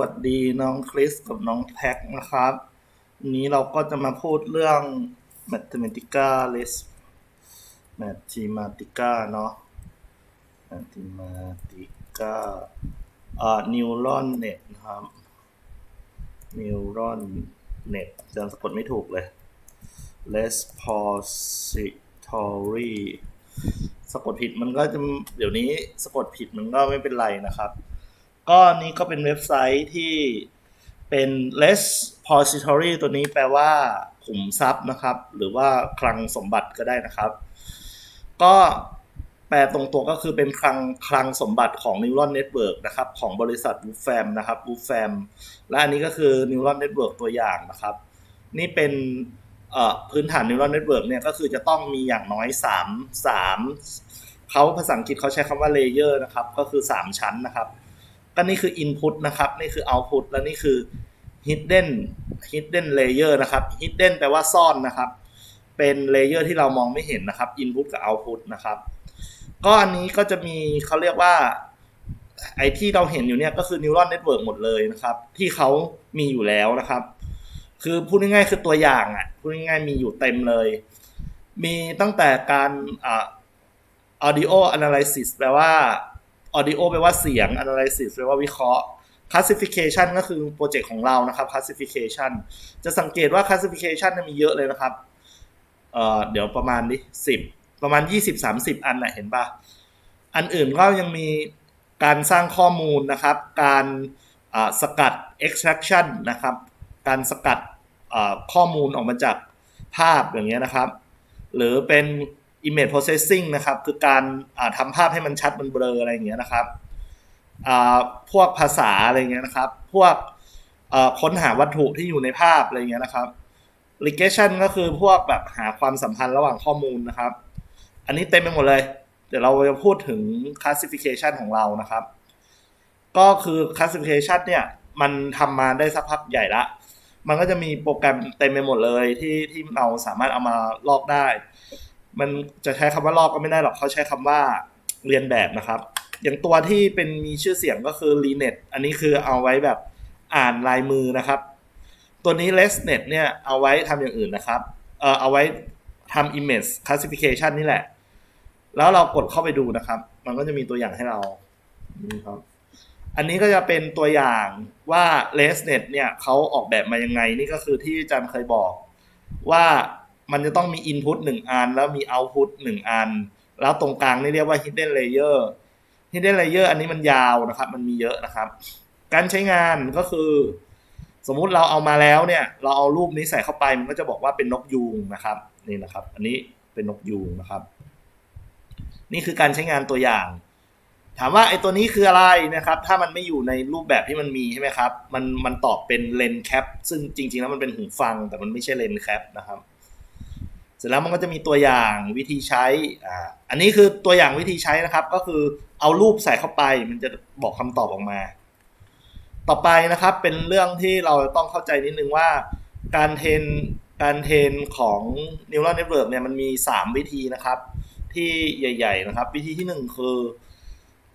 สวัสดีน้องคริสกับน้องแท็กนะครับวันนี้เราก็จะมาพูดเรื่อง Mathematica List Mathematica เนาะ Mathematica อ่า Neuron Net นะครับ Neuron Net จะสะกดไม่ถูกเลย Repository สะกดผิดมันก็จะเดี๋ยวนี้สะกดผิดมันก็ไม่เป็นไรนะครับ ก็นี่ก็เป็นเว็บไซต์ที่เป็น repository ตัวนี้แปลว่าขุมทรัพย์นะครับ หรือว่าคลังสมบัติก็ได้นะครับ ก็แปลตรงตัวก็คือเป็นคลังคลังสมบัติของ Neuron Network นะครับ ของบริษัท w o o f a m นะครับ w o o f a m และอันนี้ก็คือ Neuron Network ตัวอย่างนะครับ นี่เป็นพื้นฐาน Neuron Network เนี่ยก็คือจะต้องมีอย่างน้อย 3 3เขาภาษาอังกฤษเขาใช้คำว่า layer นะครับ ก็คือ 3 ชั้นนะครับ ก็นี่คือ input นะครับ นี่คือ output และนี่คือ hidden hidden layer นะครับ hidden แปลว่าซ่อนนะครับ เป็น layer ที่เรามองไม่เห็นนะครับ input กับ output นะครับ ก็อันนี้ก็จะมีเขาเรียกว่าไอที่เราเห็นอยู่เนี่ยก็คือ neural network หมดเลยนะครับ ที่เขามีอยู่แล้วนะครับ คือพูดง่ายๆคือตัวอย่างอะพูดง่ายๆมีอยู่เต็มเลย มีตั้งแต่การอ่า audio analysis แปลว่า audio แปลว่าเสียง analysis แปลว่าวิเคราะห์ classification ก็คือโปรเจกต์ของเรานะครับ classification จะสังเกตว่า classification เนี่ยมีเยอะเลยนะครับเอ่อเดี๋ยวประมาณนี้สิบประมาณ 20-30 อันนะเห็นปะอันอื่นก็ยังมีการสร้างข้อมูลนะครับ การสกัด extraction นะครับ การสกัดข้อมูลออกมาจากภาพอย่างเงี้ยนะครับ หรือเป็น image processing นะครับ คือการทำภาพให้มันชัดมันเบลออะไรอย่างเงี้ยนะครับพวกภาษาอะไรเงี้ยนะครับ พวกค้นหาวัตถุที่อยู่ในภาพอะไรเงี้ยนะครับ regression ก็คือพวกแบบหาความสัมพันธ์ระหว่างข้อมูลนะครับ อันนี้เต็มไปหมดเลย เดี๋ยวเราจะพูดถึง classification ของเรานะครับ ก็คือ classification เนี่ย มันทำมาได้สักพักใหญ่ละ มันก็จะมีโปรแกรมเต็มไปหมดเลยที่ที่เราสามารถเอามาลอกได้ มันจะใช้คำว่าลอกก็ไม่ได้หรอกเขาใช้คำว่าเรียนแบบนะครับ อย่างตัวที่เป็นมีชื่อเสียงก็คือ Linet อันนี้คือเอาไว้แบบอ่านลายมือนะครับ ตัวนี้ l e s n e t เนี่ยเอาไว้ทำอย่างอื่นนะครับเอ่อเอาไว้ทำ image classification นี่แหละ แล้วเรากดเข้าไปดูนะครับ มันก็จะมีตัวอย่างให้เรานี่ครับอันนี้ก็จะเป็นตัวอย่างว่า LessNet เนี่ยเขาออกแบบมายังไง นี่ก็คือที่อาจารย์เคยบอกว่า มันจะต้องมี input 1 อัน แล้วมี output 1 อัน แล้วตรงกลางนี่เรียกว่า hidden layer hidden layer อันนี้มันยาวนะครับ มันมีเยอะนะครับ การใช้งานก็คือ สมมุติเราเอามาแล้วเนี่ย เราเอารูปนี้ใส่เข้าไปมันก็จะบอกว่าเป็นนกยูงนะครับนี่นะครับ อันนี้เป็นนกยูงนะครับ นี่คือการใช้งานตัวอย่าง ถามว่าไอ้ตัวนี้คืออะไรนะครับ ถ้ามันไม่อยู่ในรูปแบบที่มันมีใช่ไหมครับ มันมันตอบเป็นเลนแคปซึ่งจริง ๆ แล้วมันเป็นหูฟังแต่มันไม่ใช่เลนแคปนะครับ เสร็จแล้วมันก็จะมีตัวอย่างวิธีใช้อ่าอันนี้คือตัวอย่างวิธีใช้นะครับ ก็คือเอารูปใส่เข้าไป มันจะบอกคำตอบออกมา ต่อไปนะครับเป็นเรื่องที่เราต้องเข้าใจนิดนึงว่าการเทรนการเทรนของ neural network เนี่ยมันมี 3 วิธีนะครับ ที่ใหญ่ ๆ นะครับ วิธีที่ 1 คือ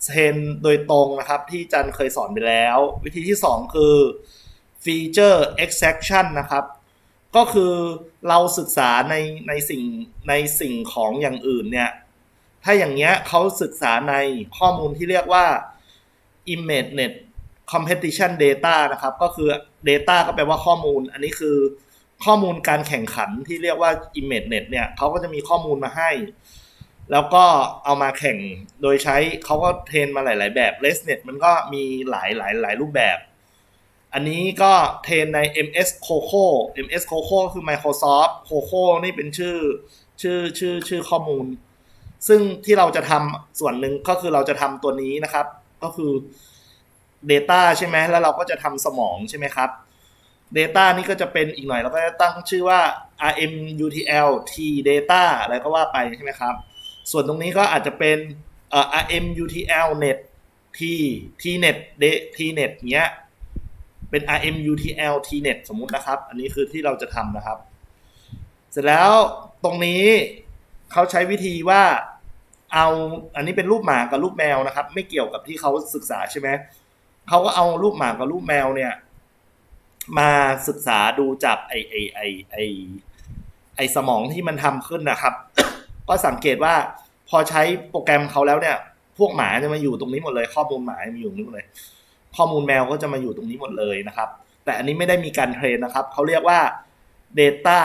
เทรนโดยตรงนะครับ ที่จันเคยสอนไปแล้ว วิธีที่ 2 คือ feature extraction นะครับ ก็คือเราศึกษาในในสิ่งในสิ่งของอย่างอื่นเนี่ย ถ้าอย่างเงี้ยเขาศึกษาในข้อมูลที่เรียกว่า ImageNet Competition Data นะครับ ก็คือ Data ก็แปลว่าข้อมูล อันนี้คือข้อมูลการแข่งขันที่เรียกว่า ImageNet เนี่ยเขาก็จะมีข้อมูลมาให้ แล้วก็เอามาแข่งโดยใช้เขาก็เทรนมาหลาย ๆ แบบ LessNet มันก็มีหลายหลายหลายรูปแบบ อันนี้ก็เทรนใน MS Coco MS Coco คือ Microsoft Coco นี่เป็นชื่อชื่อชื่อชื่อข้อมูล ซึ่งที่เราจะทำส่วนหนึ่งก็คือเราจะทำตัวนี้นะครับ ก็คือ Data ใช่ไหมแล้วเราก็จะทำสมองใช่ไหมครับ Data นี่ก็จะเป็นอีกหน่อยเราก็จะตั้งชื่อว่า RMUTL T Data อะไรก็ว่าไปใช่ไหมครับ ส่วนตรงนี้ก็อาจจะเป็น RMUTL Net T Tnet Tnet เงี้ย เป็น RMUTL Tnet สมมุตินะครับ อันนี้คือที่เราจะทำนะครับ เสร็จแล้วตรงนี้เขาใช้วิธีว่าเอาอันนี้เป็นรูปหมากับรูปแมวนะครับ ไม่เกี่ยวกับที่เขาศึกษาใช่ไหมเขาก็เอารูปหมากับรูปแมวเนี่ย มาศึกษาดูจากไอไอไอไอไอสมองที่มันทำขึ้นนะครับ ก็สังเกตว่าพอใช้โปรแกรมเขาแล้วเนี่ย พวกหมาจะมาอยู่ตรงนี้หมดเลย ข้อมูลหมามาอยู่ตรงนี้หมดเลย ข้อมูลแมวก็จะมาอยู่ตรงนี้หมดเลยนะครับ แต่อันนี้ไม่ได้มีการเทรนนะครับเขาเรียกว่า data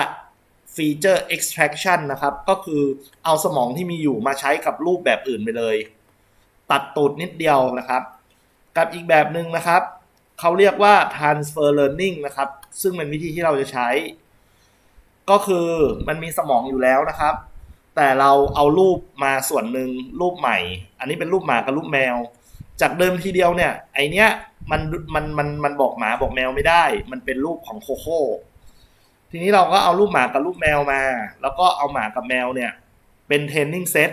feature extraction นะครับ ก็คือเอาสมองที่มีอยู่มาใช้กับรูปแบบอื่นไปเลย ตัดตูดนิดเดียวนะครับ กับอีกแบบหนึ่งนะครับเขาเรียกว่า transfer learning นะครับ ซึ่งเป็นวิธีที่เราจะใช้ ก็คือมันมีสมองอยู่แล้วนะครับ แต่เราเอารูปมาส่วนหนึ่งรูปใหม่ อันนี้เป็นรูปหมากับรูปแมว จากเดิมทีเดียวเนี่ย ไอเนี้ยมันมันมันมันบอกหมาบอกแมวไม่ได้ มันเป็นรูปของโคโค่ทีนี้เราก็เอารูปหมากับรูปแมวมา แล้วก็เอาหมากับแมวเนี่ย เป็นเทรนนิ่งเซต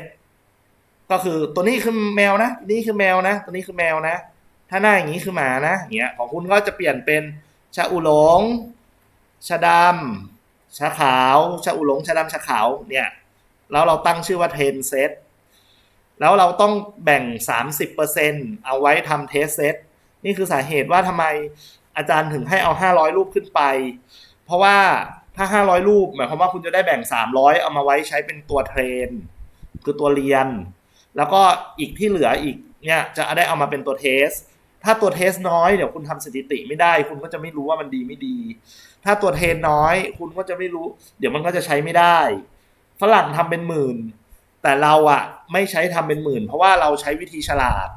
ก็คือตัวนี้คือแมวนะนี่คือแมวนะ ตัวนี้คือแมวนะ ถ้าหน้าอย่างนี้คือหมานะอย่างเงี้ยของคุณก็จะเปลี่ยนเป็นชาอุหลงชาดำชาขาวชาอุหลงชาดำชาขาวเนี่ยแล้วเราตั้งชื่อว่าเทรนเซต แล้วเราต้องแบ่ง 30%เอาไว้ทำเทสเซตนี่คือสาเหตุว่าทำไมอาจารย์ถึงให้เอา 500 รูปขึ้นไป เพราะว่าถ้า 500 รูป หมายความว่าคุณจะได้แบ่ง 300 เอามาไว้ใช้เป็นตัวเทรน คือตัวเรียน แล้วก็อีกที่เหลืออีกเนี่ยจะได้เอามาเป็นตัวเทส ถ้าตัวเทสน้อยเดี๋ยวคุณทำสถิติไม่ได้ คุณก็จะไม่รู้ว่ามันดีไม่ดี ถ้าตัวเทสน้อย คุณก็จะไม่รู้ เดี๋ยวมันก็จะใช้ไม่ได้ ฝรั่งทำเป็นหมื่น แต่เราอะไม่ใช้ทำเป็นหมื่น เพราะว่าเราใช้วิธีฉลาด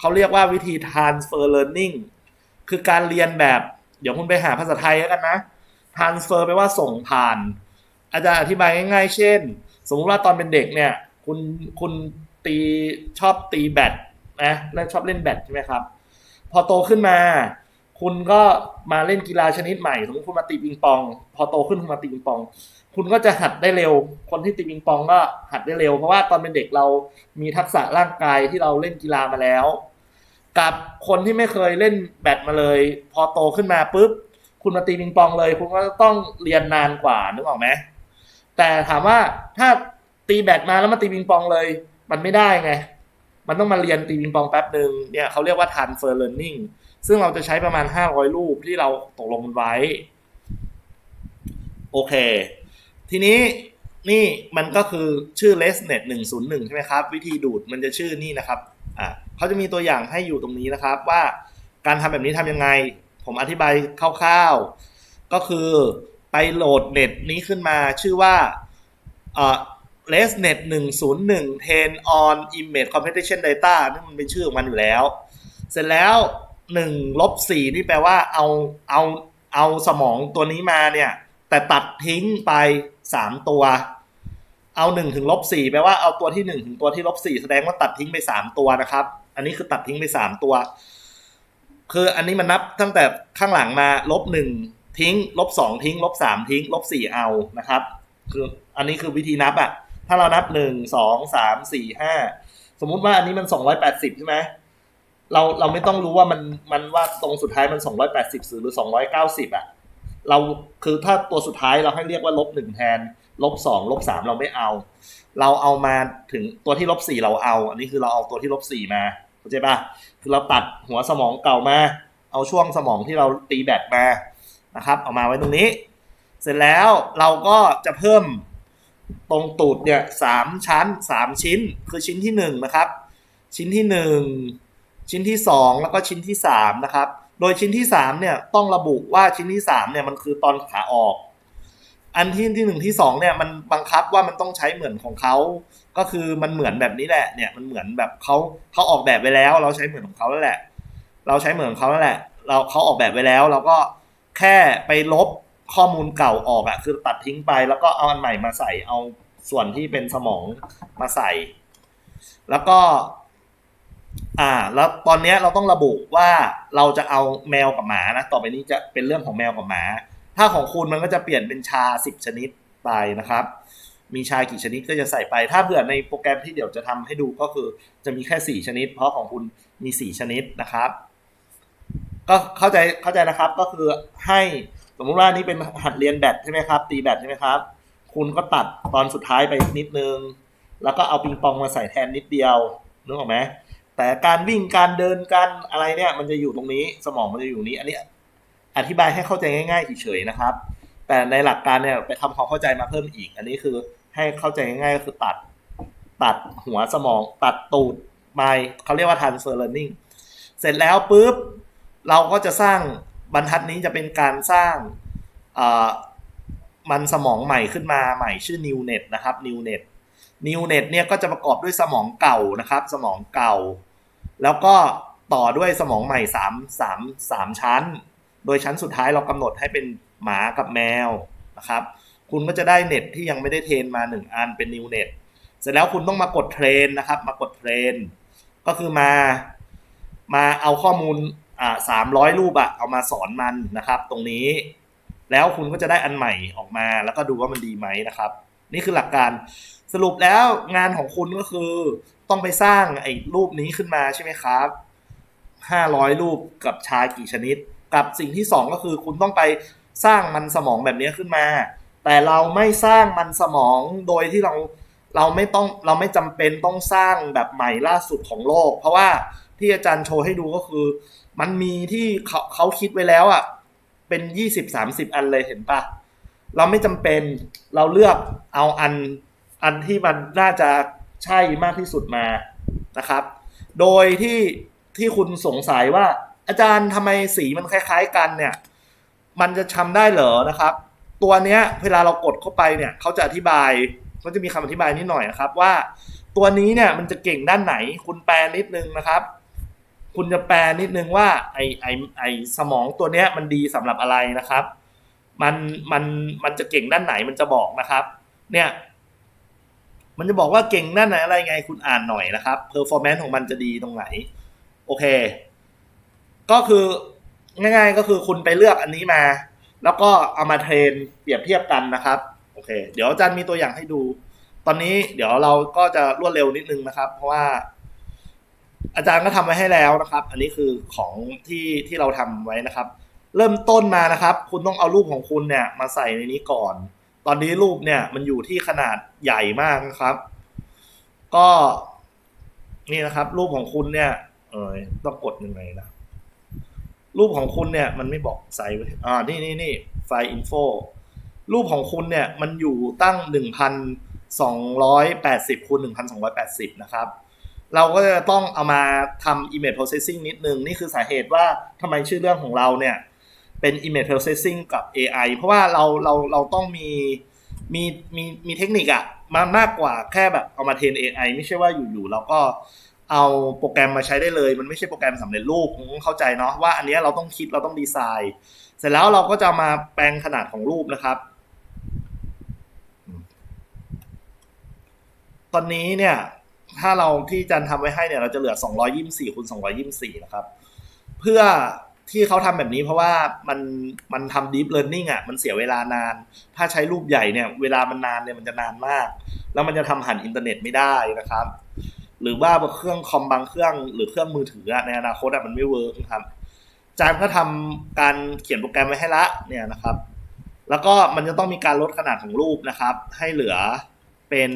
เขาเรียกว่าวิธี transfer learning คือการเรียนแบบ เดี๋ยวคุณไปหาภาษาไทยแล้วกันนะ transfer แปลว่าส่งผ่าน อาจารย์อธิบายง่ายๆ เช่น สมมุติว่าตอนเป็นเด็กเนี่ย คุณคุณตีชอบตีแบดนะแล้วชอบเล่นแบดใช่ไหมครับ พอโตขึ้นมา คุณก็มาเล่นกีฬาชนิดใหม่ สมมติคุณมาตีปิงปอง พอโตขึ้นคุณมาตีปิงปอง คุณก็จะหัดได้เร็ว คนที่ตีปิงปองก็หัดได้เร็ว เพราะว่าตอนเป็นเด็กเรามีทักษะร่างกายที่เราเล่นกีฬามาแล้ว กับคนที่ไม่เคยเล่นแบดมาเลย พอโตขึ้นมาปุ๊บคุณมาตีปิงปองเลย คุณก็ต้องเรียนนานกว่านึกออกไหมแต่ถามว่าถ้าตีแบดมาแล้วมาตีปิงปองเลย มันไม่ได้ไง มันต้องมาเรียนตีปิงปองแป๊บหนึ่งเนี่ยเขาเรียกว่า transfer learning ซึ่งเราจะใช้ประมาณ 500 รูปที่เราตกลงกันไว้ โอเค ทีนี้นี่มันก็คือชื่อ lesnet 101 ใช่ไหมครับ วิธีดูดมันจะชื่อนี่นะครับอ่าเขาจะมีตัวอย่างให้อยู่ตรงนี้นะครับ ว่าการทำแบบนี้ทำยังไง ผมอธิบายคร่าวๆ ก็คือไปโหลดเน็ตนี้ขึ้นมาชื่อว่าเอ่อ lesnet 101 ten on Image Computation Data นี่มันเป็นชื่อของมันอยู่แล้ว เสร็จแล้ว1ลบ4นี่แปลว่าเอาเอาเอาสมองตัวนี้มาเนี่ย แต่ตัดทิ้งไป 3ตัว เอา1ถึงลบ4แปลว่าเอาตัวที่1ถึงตัวที่ลบ4แสดงว่าตัดทิ้งไป3ตัวนะครับ อันนี้คือตัดทิ้งไป3ตัว คืออันนี้มันนับตั้งแต่ข้างหลังมาลบ1ทิ้งลบ2ทิ้งลบ3ทิ้งลบ4เอานะครับ คืออันนี้คือวิธีนับอะถ้าเรานับ1 2 3 4 5สองสามสี่ห้าสมุติว่าอันนี้มัน280ใช่ไหมเราเราไม่ต้องรู้ว่ามันมันว่าตรงสุดท้ายมัน280หรือ290อะ เราคือถ้าตัวสุดท้ายเราให้เรียกว่าลบหนึ่งแทนลบสองลบสามเราไม่เอา เราเอามาถึงตัวที่ลบสี่เราเอา อันนี้คือเราเอาตัวที่ลบสี่มาเข้าใจป่ะคือเราตัดหัวสมองเก่ามา เอาช่วงสมองที่เราตีแบตมานะครับ เอามาไว้ตรงนี้ เสร็จแล้วเราก็จะเพิ่มตรงตูดเนี่ยสามชั้นสามชิ้น คือชิ้นที่หนึ่งนะครับ ชิ้นที่หนึ่งชิ้นที่2แล้วก็ชิ้นที่3นะครับ โดยชิ้นที่3เนี่ยต้องระบุว่าชิ้นที่3เนี่ยมันคือตอนขาออก อันที่ที่หนึ่งที่สองเนี่ยมันบังคับว่ามันต้องใช้เหมือนของเขา ก็คือมันเหมือนแบบนี้แหละ เนี่ยมันเหมือนแบบเขาเขาออกแบบไว้แล้ว เราใช้เหมือนของเขาแล้วแหละ เราใช้เหมือนของเขาแล้วแหละ เราเขาออกแบบไว้แล้ว เราก็แค่ไปลบข้อมูลเก่าออกอะคือตัดทิ้งไปแล้วก็เอาอันใหม่มาใส่เอาส่วนที่เป็นสมองมาใส่ แล้วก็ อ่า แล้วตอนเนี้ยเราต้องระบุว่าเราจะเอาแมวกับหมานะต่อไปนี้จะเป็นเรื่องของแมวกับหมา ถ้าของคุณมันก็จะเปลี่ยนเป็นชาสิบชนิดไปนะครับ มีชากี่ชนิดก็จะใส่ไป ถ้าเผื่อในโปรแกรมที่เดี๋ยวจะทำให้ดูก็คือจะมีแค่สี่ชนิด เพราะของคุณมีสี่ชนิดนะครับ ก็เข้าใจเข้าใจนะครับก็คือให้สมมุติว่านี่เป็นหัดเรียนแบดใช่ไหมครับ ตีแบดใช่ไหมครับ คุณก็ตัดตอนสุดท้ายไปนิดนึง แล้วก็เอาปิงปองมาใส่แทนนิดเดียวนึกออกไหม แต่การวิ่งการเดินการอะไรเนี่ย มันจะอยู่ตรงนี้สมองมันจะอยู่นี้ อันนี้อธิบายให้เข้าใจง่ายๆเฉยๆนะครับ แต่ในหลักการเนี่ยไปทำความเข้าใจมาเพิ่มอีก อันนี้คือให้เข้าใจง่ายๆก็คือตัด ตัดหัวสมอง ตัดตูดไมเขาเรียกว่า transfer learning เสร็จแล้วปุ๊บเราก็จะสร้างบรรทัดนี้จะเป็นการสร้างมันสมองใหม่ขึ้นมาใหม่ชื่อ new net นะครับ new net new net เนี่ยก็จะประกอบด้วยสมองเก่านะครับ สมองเก่า แล้วก็ต่อด้วยสมองใหม่3 3 3ชั้น โดยชั้นสุดท้ายเรากำหนดให้เป็นหมากับแมวนะครับ คุณก็จะได้เน็ตที่ยังไม่ได้เทรนมา 1 อันเป็น new net เสร็จแล้วคุณต้องมากดเทรนนะครับ มากดเทรน ก็คือมามาเอาข้อมูลอ่าสามร้อยรูปอะเอามาสอนมันนะครับ ตรงนี้ แล้วคุณก็จะได้อันใหม่ออกมา แล้วก็ดูว่ามันดีไหมนะครับ นี่คือหลักการ สรุปแล้วงานของคุณก็คือต้องไปสร้างไอ้รูปนี้ขึ้นมาใช่ไหมครับห้าร้อยรูปกับชากี่ชนิด กับสิ่งที่สองก็คือคุณต้องไปสร้างมันสมองแบบนี้ขึ้นมา แต่เราไม่สร้างมันสมองโดยที่เราเราไม่ต้องเราไม่จำเป็นต้องสร้างแบบใหม่ล่าสุดของโลก เพราะว่าที่อาจารย์โชว์ให้ดูก็คือ มันมีที่เขาเขาคิดไว้แล้วอะเป็นยี่สิบสามสิบอันเลยเห็นปะเราไม่จำเป็นเราเลือกเอาอัน อันที่มันน่าจะใช่มากที่สุดมานะครับ โดยที่ที่คุณสงสัยว่า อาจารย์ทำไมสีมันคล้าย ๆ กันเนี่ย มันจะทำได้เหรอนะครับ ตัวเนี้ยเวลาเรากดเข้าไปเนี่ยเขาจะอธิบายก็จะมีคำอธิบายนิดหน่อยนะครับว่า ตัวนี้เนี่ยมันจะเก่งด้านไหน คุณแปลนิดนึงนะครับคุณจะแปลนิดนึงว่าไอไอไอสมองตัวเนี้ยมันดีสำหรับอะไรนะครับ มันมันมันจะเก่งด้านไหนมันจะบอกนะครับ เนี่ย มันจะบอกว่าเก่งด้านไหนอะไรไงคุณอ่านหน่อยนะครับเพอร์ฟอร์แมนซ์ของมันจะดีตรงไหน โอเค ก็คือง่าย ๆ ก็คือคุณไปเลือกอันนี้มา แล้วก็เอามาเทรนเปรียบเทียบกันนะครับ โอเค เดี๋ยวอาจารย์มีตัวอย่างให้ดู ตอนนี้เดี๋ยวเราก็จะรวดเร็วนิดนึงนะครับ เพราะว่า อาจารย์ก็ทำไว้ให้แล้วนะครับ อันนี้คือของที่ที่เราทำไว้นะครับ เริ่มต้นมานะครับ คุณต้องเอารูปของคุณเนี่ย มาใส่ในนี้ก่อน ตอนนี้รูปเนี่ยมันอยู่ที่ขนาดใหญ่มากนะครับ ก็ นี่นะครับ รูปของคุณเนี่ย เออต้องกดยังไงนะ รูปของคุณเนี่ย มันไม่บอกไซส์อ่านี่นี่นี่ไฟล์อินโฟรูปของคุณเนี่ย มันอยู่ตั้ง1,280คูณ1,280นะครับ เราก็จะต้องเอามาทำ image processing นิดนึง นี่คือสาเหตุว่าทำไมชื่อเรื่องของเราเนี่ย เป็น image processing กับ AI เพราะว่าเราเราเราต้องมีมีมีมีเทคนิคอะมามากกว่าแค่แบบเอามาเทรน AI ไม่ใช่ว่าอยู่ๆเราก็เอาโปรแกรมมาใช้ได้เลย มันไม่ใช่โปรแกรมสำเร็จรูปผมเข้าใจเนาะว่าอันนี้เราต้องคิดเราต้องดีไซน์ เสร็จแล้วเราก็จะมาแปลงขนาดของรูปนะครับ ตอนนี้เนี่ย ถ้าเราที่จันทำไว้ให้เนี่ย เราจะเหลือ 224คูณ224 นะครับ เพื่อ ที่เขาทำแบบนี้เพราะว่ามันมันทำ deep learning อะมันเสียเวลานาน ถ้าใช้รูปใหญ่เนี่ย เวลามันนานเนี่ยมันจะนานมาก แล้วมันจะทำหันอินเทอร์เน็ตไม่ได้นะครับ หรือว่าเครื่องคอมบางเครื่องหรือเครื่องมือถือในอนาคตอะมันไม่เวิร์กครับจานก็ทำการเขียนโปรแกรมไว้ให้ละเนี่ยนะครับ แล้วก็มันจะต้องมีการลดขนาดของรูปนะครับ ให้เหลือเป็น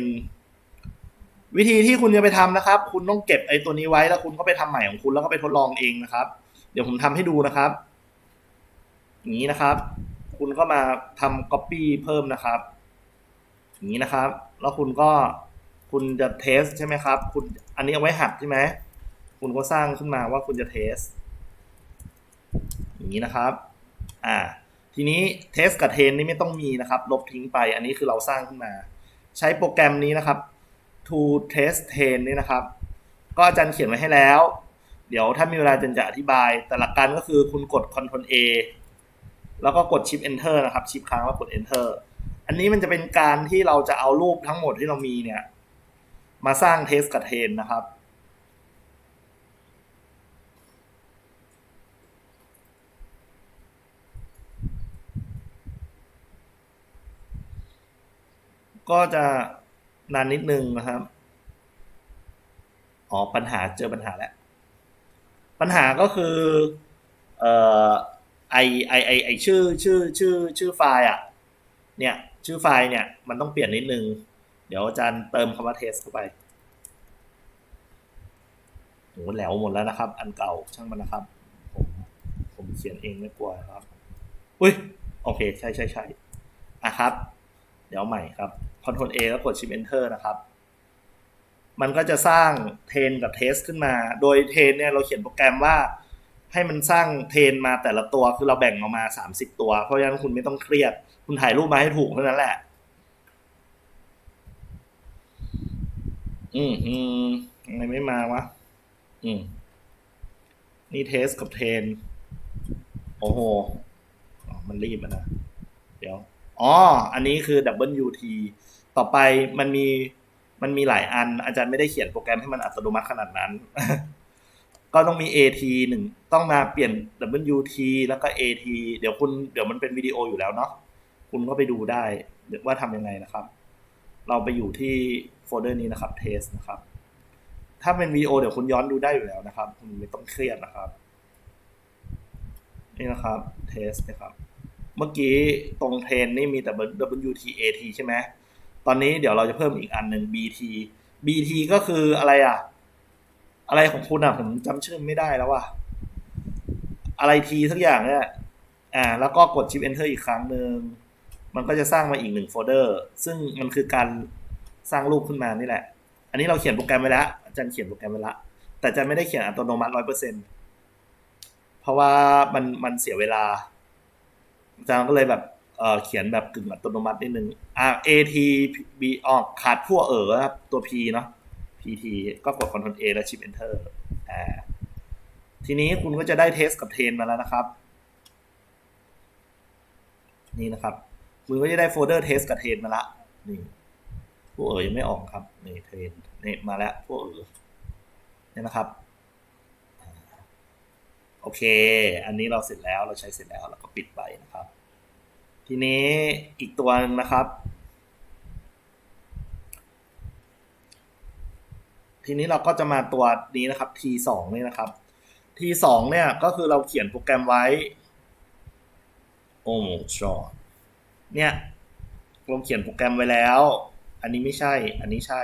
วิธีที่คุณจะไปทำนะครับ คุณต้องเก็บไอ้ตัวนี้ไว้แล้วคุณก็ไปทำใหม่ของคุณแล้วก็ไปทดลองเองนะครับ ดี๋ยวผมทำให้ดูนะครับ อย่างนี้นะครับ คุณก็มาทำ copy เพิ่มนะครับ อย่างนี้นะครับ แล้วคุณก็คุณจะเทสใช่ไหมครับ คุณอันนี้เอาไว้หัดใช่ไหม คุณก็สร้างขึ้นมาว่าคุณจะเทส อย่างนี้นะครับ อ่า ทีนี้เทสกับเทนนี่ไม่ต้องมีนะครับ ลบทิ้งไป อันนี้คือเราสร้างขึ้นมา ใช้โปรแกรมนี้นะครับ to test 10นี่นะครับ ก็อาจารย์เขียนไว้ให้แล้ว เดี๋ยวถ้ามีเวลาอาจารย์จะอธิบาย แต่หลักการก็คือคุณกด Ctrl A แล้วก็กด Shift Enter นะครับ Shift ค้างแล้วกด Enter อันนี้มันจะเป็นการที่เราจะเอารูปทั้งหมดที่เรามีเนี่ย มาสร้างเทสกับเทนนะครับ ก็จะนานนิดนึงนะครับ อ๋อปัญหาเจอปัญหาแล้ว ปัญหาก็คือ เอ่อไอไอไอไอชื่อชื่อชื่อชื่อไฟล์อะ เนี่ย ชื่อไฟล์เนี่ย มันต้องเปลี่ยนนิดนึง เดี๋ยวอาจารย์เติมคำว่าเทสเข้าไปโหแหลวหมดแล้วนะครับ อันเก่าช่างมันนะครับ ผมผมเขียนเองไม่กลัวครับอุ้ยโอเค ใช่ใช่ใช่อะครับ เดี๋ยวใหม่ครับ Ctrl A แล้วกด Shift Enter นะครับ มันก็จะสร้างเทรนกับเทสขึ้นมา โดยเทรนเนี่ยเราเขียนโปรแกรมว่า ให้มันสร้างเทรนมาแต่ละตัวคือเราแบ่งออกมา 30 ตัว เพราะฉะนั้นคุณไม่ต้องเครียด คุณถ่ายรูปมาให้ถูกเท่านั้นแหละ อืมอืมทำไมไม่มาวะ อืม นี่เทสกับเทรน โอ้โห มันรีบอะนะ เดี๋ยว อ๋อ อันนี้คือ WT ต่อไปมันมี มันมีหลายอัน อาจารย์ไม่ได้เขียนโปรแกรมให้มันอัตโนมัติขนาดนั้น ก็ต้องมี AT หนึ่งต้องมาเปลี่ยน WT แล้วก็ AT เดี๋ยวคุณเดี๋ยวมันเป็นวิดีโออยู่แล้วเนาะคุณก็ไปดูได้ว่าทำยังไงนะครับ เราไปอยู่ที่โฟลเดอร์นี้นะครับ test นะครับ ถ้าเป็นวิดีโอเดี๋ยวคุณย้อนดูได้อยู่แล้วนะครับ คุณไม่ต้องเครียดนะครับ นี่นะครับ test นะครับ เมื่อกี้ตรงเทรนนี่มีแต่ WTAT ใช่ไหม ตอนนี้เดี๋ยวเราจะเพิ่มอีกอันหนึ่ง BT BT ก็คืออะไรอะ อะไรของคุณอะผมจำชื่อไม่ได้แล้วว่ะอะไรทีสักอย่างเนี่ยอ่า แล้วก็กด Shift Enter อีกครั้งหนึ่งมันก็จะสร้างมาอีกหนึ่งโฟลเดอร์ ซึ่งมันคือการสร้างรูปขึ้นมานี่แหละ อันนี้เราเขียนโปรแกรมไว้แล้วอาจารย์เขียนโปรแกรมไว้แล้วแต่อาจารย์ไม่ได้เขียนอัตโนมัติร้อยเปอร์เซ็นเพราะว่ามันมันเสียเวลาอาจารย์ก็เลยแบบ เขียนแบบกึ่งอัตโนมัตินิดนึงอ่า AT B ออกขาดพวเออครับ ตัว P เนาะ PT ก็กด Ctrl A แล้ว Shift Enter อ่าทีนี้คุณก็จะได้เทสกับเทนมาแล้วนะครับ นี่นะครับ คุณก็จะได้โฟลเดอร์เทสกับเทนมาละนี่พวกเอ๋ยยังไม่ออกครับนี่เทนนี่มาแล้วพวกเอ๋ยนี่ยนะครับโอเค อันนี้เราเสร็จแล้วเราใช้เสร็จแล้วเราก็ปิดไปนะครับ ทีนี้อีกตัวหนึ่งนะครับ ทีนี้เราก็จะมาตัวนี้นะครับ T2 นี่นะครับ T2 เนี่ยก็คือเราเขียนโปรแกรมไว้โอ้โหจอเนี่ยเราเขียนโปรแกรมไว้แล้ว อันนี้ไม่ใช่ อันนี้ใช่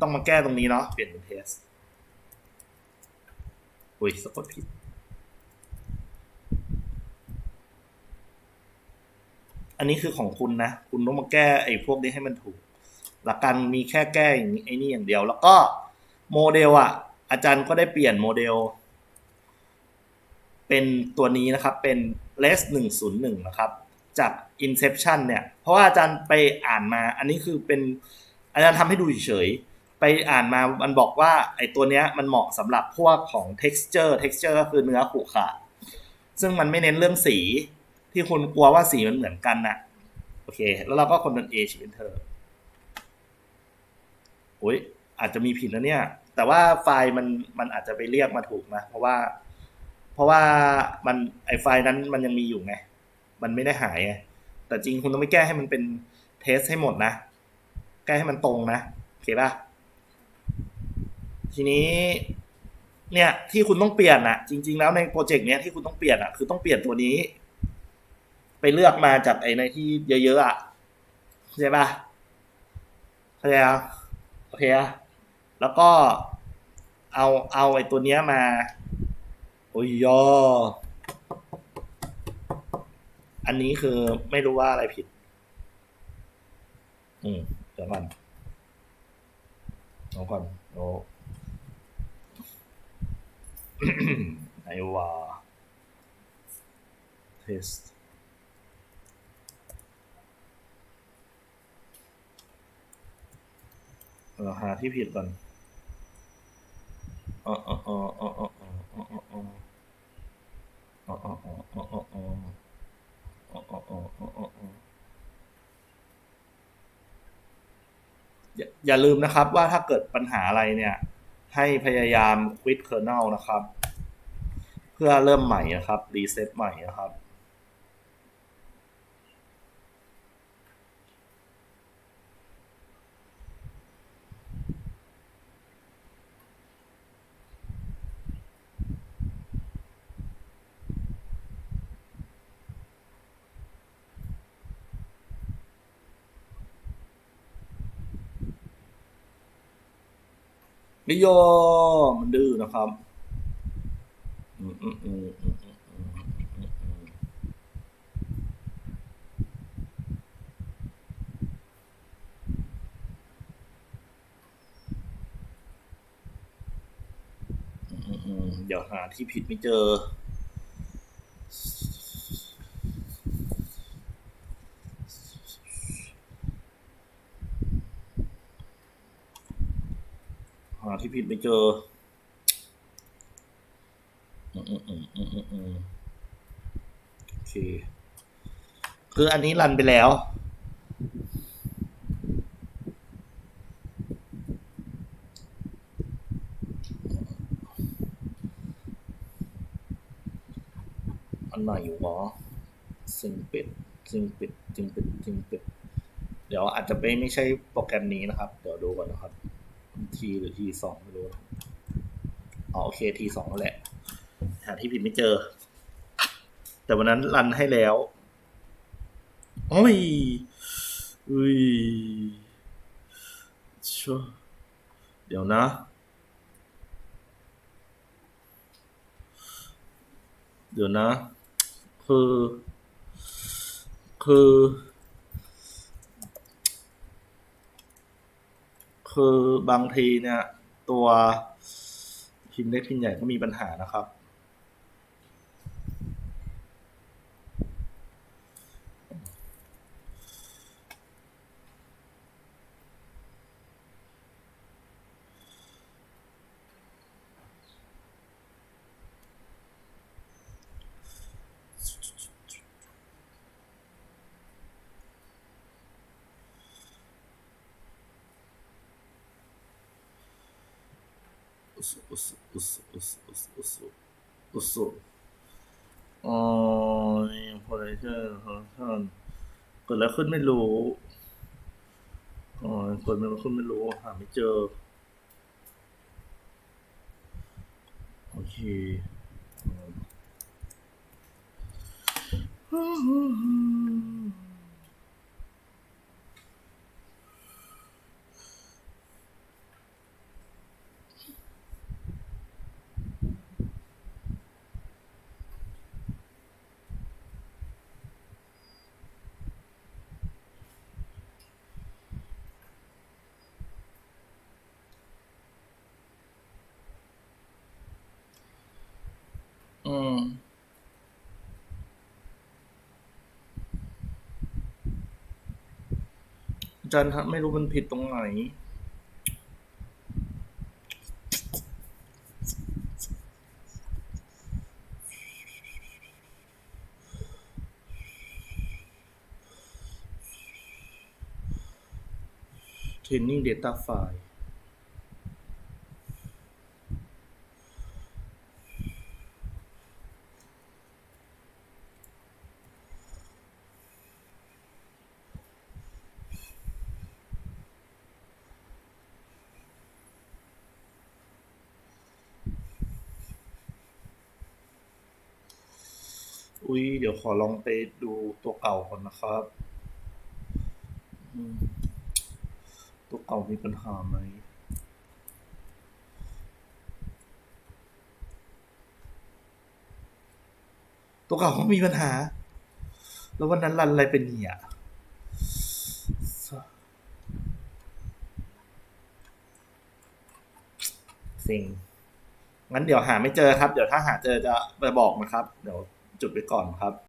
ต้องมาแก้ตรงนี้เนาะเปลี่ยนเป็นเทสอุ้ยสะกดผิด นนี้คือของคุณนะ คุณต้องมาแก้ไอ้พวกนี้ให้มันถูก หลักการมีแค่แก้อย่างนี้ไอ้นี่อย่างเดียว แล้วก็โมเดลอะ อาจารย์ก็ได้เปลี่ยนโมเดล เป็นตัวนี้นะครับเป็น less 101 นะครับ จาก inception เนี่ย เพราะว่าอาจารย์ไปอ่านมา อันนี้คือเป็นอาจารย์ทำให้ดูเฉยๆไปอ่านมา มันบอกว่าไอ้ตัวเนี้ยมันเหมาะสำหรับพวกของ texture texture ก็คือเนื้อขรุขระซึ่งมันไม่เน้นเรื่องสี ที่คุณกลัวว่าสีมันเหมือนกันน่ะ โอเค แล้วเราก็คนเป็น A ชิ enter โอ้ยอาจจะมีผิดแล้วเนี่ย แต่ว่าไฟล์มันมันอาจจะไปเรียกมาถูกนะ เพราะว่า เพราะว่ามันไอไฟล์นั้นมันยังมีอยู่ไง มันไม่ได้หายไงแต่จริงคุณต้องไปแก้ให้มันเป็นเทสให้หมดนะ แก้ให้มันตรงนะ โอเคป่ะ ทีนี้ เนี่ยที่คุณต้องเปลี่ยนอะจริง ๆ แล้วในโปรเจกต์เนี้ยที่คุณต้องเปลี่ยนอะคือต้องเปลี่ยนตัวนี้ ไปเลือกมาจากไอ้ในที่เยอะๆอะเข้าใจปะเข้าใจอะโอเคอะแล้วก็เอาเอาไอ้ตัวเนี้ยมา โอ้ยยออันนี้คือไม่รู้ว่าอะไรผิด อืมเดี๋ยวก่อนเอาก่อนโอ้ไหนวะ test เราหาที่ผิดก่อนอ๋ออ๋ออ๋ออ๋ออ๋ออ๋ออ๋ออ๋ออ๋ออ๋ออ๋ออ๋ออ๋ออ๋ออ๋ออ๋ออ๋ออ๋ออย่าอย่าลืมนะครับว่าถ้าเกิดปัญหาอะไรเนี่ย ให้พยายาม quit kernel นะครับ เพื่อเริ่มใหม่นะครับ รีเซ็ตใหม่นะครับ นิยมมันดื้อนะครับเดี๋ยวหาที่ผิดไม่เจอ ที่ผิดไม่เจออืมอืมอืมอืมอืมโอเค คืออันนี้รันไปแล้ว อันไหนวะซิงเป็ดซิงเป็ดซิงเป็ดซิงเป็ดเดี๋ยวอาจจะไม่ไม่ใช่โปรแกรมนี้นะครับ เดี๋ยวดูก่อนนะครับ ทีหรือทีสองไม่รู้อ๋อโอเคทีสองนั่นแหละ หาที่ผิดไม่เจอ แต่วันนั้นรันให้แล้วโอ้ยอุ้ยชัวเดี๋ยวนะ เดี๋ยวนะ คือ คือ คือบางทีเนี่ย ตัวพิมพ์เล็กพิมพ์ใหญ่ก็มีปัญหานะครับ อุสุอุสุอุสุอุสุอุสุอุสุอุสุอ๋อนี่พอเลยเช่นท่านเกิดอะไรขึ้นไม่รู้อ๋อเกิดอะไรขึ้นไม่รู้หาไม่เจอ โอเคอืม อาจารย์ครับไม่รู้มันผิดตรงไหน Training Data File อุ้ยเดี๋ยวขอลองไปดูตัวเก่าก่อนนะครับตัวเก่ามีปัญหาไหมตัวเก่าก็มีปัญหา แล้ววันนั้นรันอะไรเป็นเนี่ยสิงงั้นเดี๋ยวหาไม่เจอครับ เดี๋ยวถ้าหาเจอจะไปบอกนะครับ เดี๋ยว จุดไปก่อนครับ